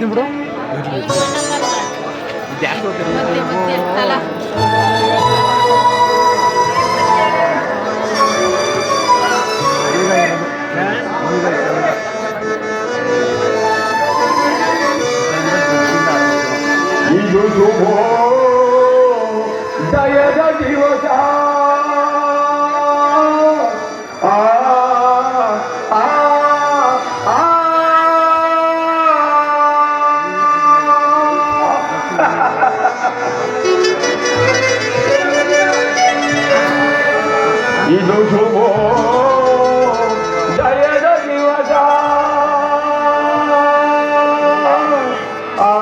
ಯಾವ್ದು ಬಿಡು. ಜಾಸ್ತಿ ಇದು ಶುಭ ದಯದ ದಿವಸ ಆ,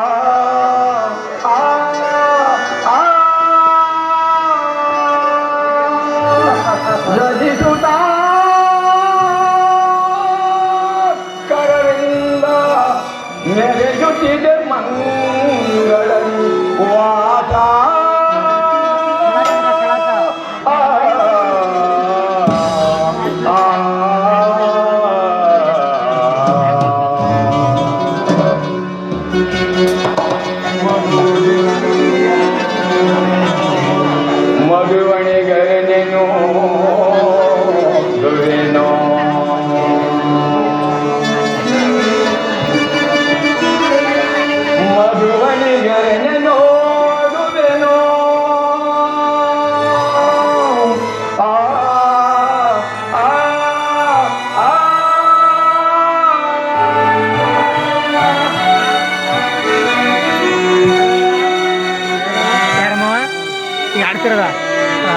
ಆ,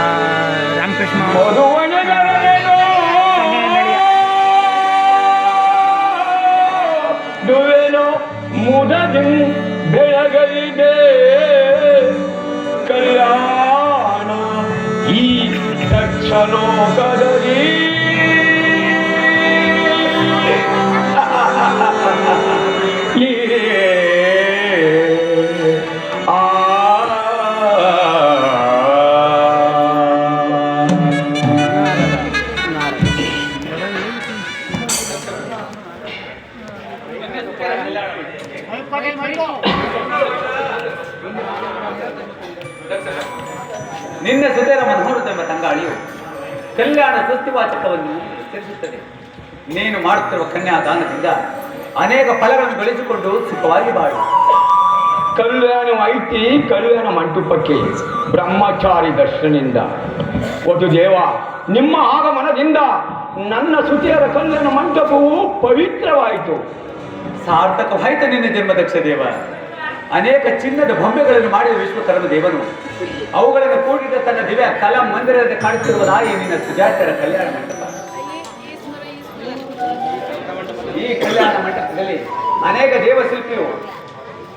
ರಾಮಕೃಷ್ಣ ಬೆಳಗಲಿದೆ. ಕಲ್ಯಾಣ ಈ ದಕ್ಷ ಲೋಕದಲ್ಲಿ ನಿನ್ನೆ ಸುಧೇರ ಮನೋಹೃತ ಎಂಬ ತಂಗಾಳಿಯು ಕಲ್ಯಾಣ ಸುಸ್ತಿವಾಚಕವನ್ನು ತಿಳಿಸುತ್ತದೆ ನೀನು ಮಾಡುತ್ತಿರುವ ಕನ್ಯಾದಾನದಿಂದ ಅನೇಕ ಫಲಗಳನ್ನು ಗಳಿಸಿಕೊಂಡು ಸುಖವಾಗಿ ಬಾಳು. ಕಲ್ಯಾಣ ಐತಿ ಕಲ್ಯಾಣ ಮಂಟಪಕ್ಕೆ ಬ್ರಹ್ಮಚಾರಿ ದರ್ಶನದಿಂದ. ಒಟ್ಟು ದೇವ ನಿಮ್ಮ ಆಗಮನದಿಂದ ನನ್ನ ಸುತಿಯರ ಕಲ್ಯಾಣ ಮಂಟಪವು ಪವಿತ್ರವಾಯಿತು. ಸಾರ್ಥಕವಾಯಿತು ನಿನ್ನ ಜನ್ಮದಕ್ಷ ದೇವ. ಅನೇಕ ಚಿನ್ನದ ಬೊಂಬೆಗಳನ್ನು ಮಾಡಿದ ವಿಶ್ವಕರ್ಮ ದೇವನು. ಅವುಗಳನ್ನು ಕೂಡಿದ ತನ್ನ ದಿವ್ಯ ಕಲಾ ಮಂದಿರದಲ್ಲಿ ಕಾಣುತ್ತಿರುವುದಾಗಿ ನಿನ್ನ ಸುಜಾತರ ಕಲ್ಯಾಣ ಮಂಟಪ. ಈ ಕಲ್ಯಾಣ ಮಂಟಪದಲ್ಲಿ ಅನೇಕ ದೇವಶಿಲ್ಪಿಯು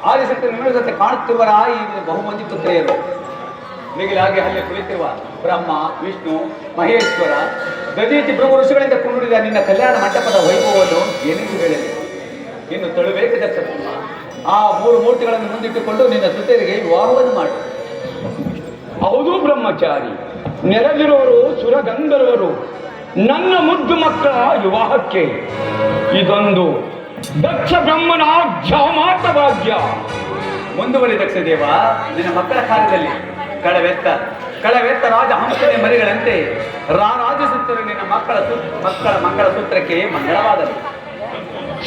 ಆದಿಶಕ್ತಿ ನಿಮಿಷದಂತೆ ಕಾಣುತ್ತಿರುವ ರಾಯಿ ಬಹುಮಂದಿ ಪುತ್ರೆಯರು ಮಿಗಿಲಾಗಿ ಅಲ್ಲಿ ಕುಳಿತಿರುವ ಬ್ರಹ್ಮ, ವಿಷ್ಣು, ಮಹೇಶ್ವರ ಗದೀತಿ ಭೃಗು ಋಷಿಗಳಿಂದ ಕುಂಡಿದ ನಿನ್ನ ಕಲ್ಯಾಣ ಮಂಟಪದ ವೈಭವವನ್ನು ಏನೆಂದು ಹೇಳಲಿ? ಇನ್ನು ತೊಳಬೇಕು ದಕ್ಷ ಆ ಮೂರು ಮೂರ್ತಿಗಳನ್ನು ಮುಂದಿಟ್ಟುಕೊಂಡು ನಿನ್ನ ಸುತೆಯರಿಗೆ ವಿವಾಹವನ್ನು ಮಾಡು. ಹೌದು ಬ್ರಹ್ಮಚಾರಿ ನೆರೆದಿರುವರು ಸುರಗಂಧರವರು ನನ್ನ ಮುದ್ದು ಮಕ್ಕಳ ವಿವಾಹಕ್ಕೆ ಇದೊಂದು ದಕ್ಷ ಬ್ರಹ್ಮನ ಜಾಮಾತ ಭಾಗ್ಯ ಮುಂದುವರಿ ದಕ್ಷ ದೇವ ನಿನ್ನ ಮಕ್ಕಳ ಕಾಲದಲ್ಲಿ ಕಳವೆತ್ತ ಕಳವೆತ್ತ ರಾಜ ಹಂಸನೆ ಮರಿಗಳಂತೆ ರಾರಾಜಿಸುತ್ತಿರುವ ನಿನ್ನ ಮಕ್ಕಳ ಸು ಮಕ್ಕಳ ಮಂಗಳ ಸೂತ್ರಕ್ಕೆ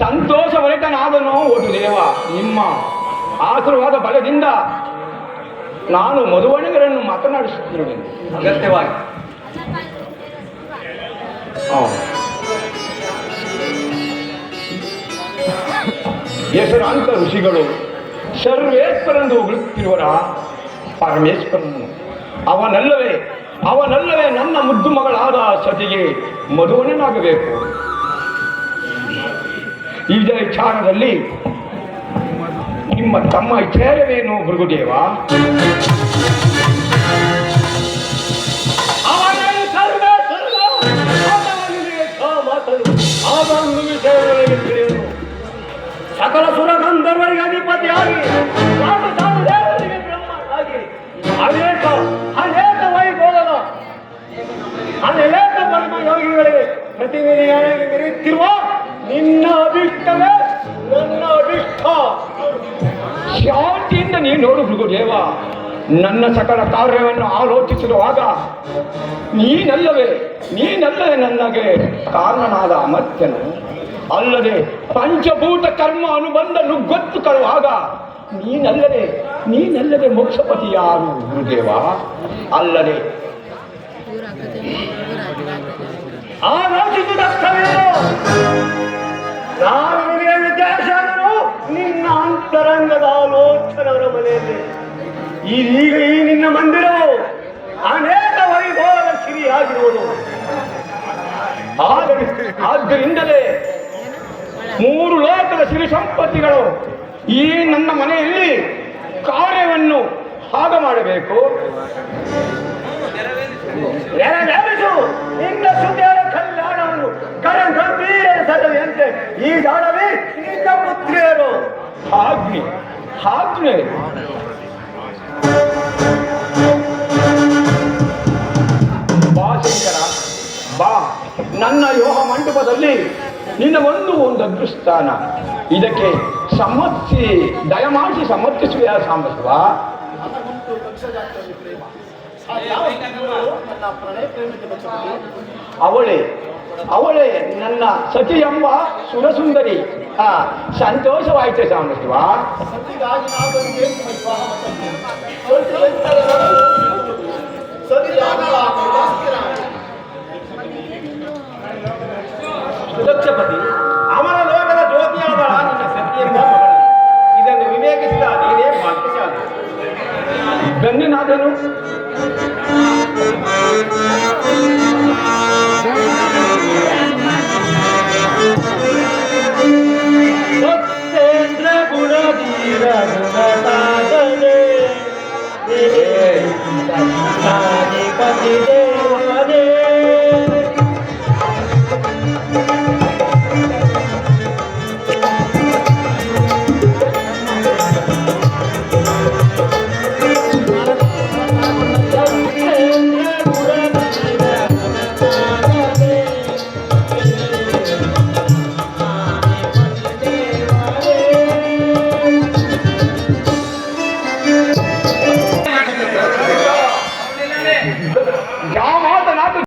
ಮಂಗಳವಾದನು ಸಂತೋಷಭರಿತನಾದನು ಒಟ್ಟು ದೇವ ನಿಮ್ಮ ಆಶೀರ್ವಾದ ಬಲದಿಂದ ನಾನು ಮಧುವಣಿಗರನ್ನು ಮಾತನಾಡಿಸುತ್ತಿರುವೆ. ಅಗತ್ಯವಾಗಿ. ಹೆಸರಾಂತ ಋಷಿಗಳು ಸರ್ವೇಶ್ವರಂದು ಹೊಗಳುತ್ತಿರುವರ ಪರಮೇಶ್ವರನು. ಅವನಲ್ಲವೇ ಅವನಲ್ಲವೇ ನನ್ನ ಮುದ್ದು ಮಗಳಾದ ಸತಿಗೆ ಮಧುವಣನಾಗಬೇಕು ಈ ವಿಚಾರದಲ್ಲಿ ನಿಮ್ಮ ತಮ್ಮ ವಿಚಾರವೇನು ಭೃಗುದೇವ? ಸಕಲ ಸುರ ಗಂಧರ್ವರಿಗೆ ಅಧಿಪತಿಯಾಗಿ ಶಾಂತಿಯಿಂದ ನೀನು ನೋಡು ಭೃಗುದೇವ ನನ್ನ ಸಕಲ ಕಾರ್ಯವನ್ನು ಆಲೋಚಿಸಿರುವಾಗ ನೀನಲ್ಲವೇ ನೀನಲ್ಲವೇ ನನಗೆ ಕಾರಣನಾದ ಅಮರ್ತ್ಯನು. ಅಲ್ಲದೆ ಪಂಚಭೂತ ಕರ್ಮ ಅನುಬಂಧ ನುಗ್ಗೊತ್ತು ಕಳುವಾಗ ನೀನಲ್ಲದೆ ನೀನಲ್ಲದೆ ಮೋಕ್ಷಪತಿ ಯಾರು ಗುರುದೇವ ಅಲ್ಲದೆ ಆಲೋಚಿಸಿದ ಅರ್ಥವೇನು ಅಂತರಂಗದ ಆಲೋಚನವರ ಮನೆಯಲ್ಲಿ. ಈಗ ಈ ನಿನ್ನ ಮಂದಿರವು ಅನೇಕ ವೈಭವದ ಸಿರಿಯಾಗಿರುವುದು ಆದ್ದರಿಂದಲೇ ಮೂರು ಲೋಕದ ಸಿರಿ ಸಂಪತ್ತಿಗಳು ಈ ನನ್ನ ಮನೆಯಲ್ಲಿ ಕಾರ್ಯವನ್ನು ಹಾಗ ಮಾಡಬೇಕು. ನಿನ್ನ ಸುದ್ದಿಯರ ಕಲ್ಯಾಣವನ್ನು ಕರ ಗಂಭೀರ ಸದವಿಯಂತೆ ಈ ಜಾಣವೇ ನಿನ್ನ ಪುತ್ರಿಯರು. ಆಜ್ಞೆ ಆಜ್ಞೆ ಬಾ, ಶಂಕರ, ಬಾ. ನನ್ನ ಯೋಹ ಮಂಟಪದಲ್ಲಿ ನಿನ್ನ ಒಂದು ಒಂದು ಅದೃಷ್ಟಾನ ಇದಕ್ಕೆ ಸಮ್ಮತಿಸಿ ದಯಮಾಡಿಸಿ ಸಮ್ಮತಿಸುವ ಸಾಂಬಸ್ವ ಅವಳೇ ಅವಳೇ ನನ್ನ ಸತಿ ಎಂಬ ಸುರಸುಂದರಿ. ಆ ಸಂತೋಷವಾಯಿತು ಸಾಂಬಸ್ವ ಸುದಕ್ಷಪತಿ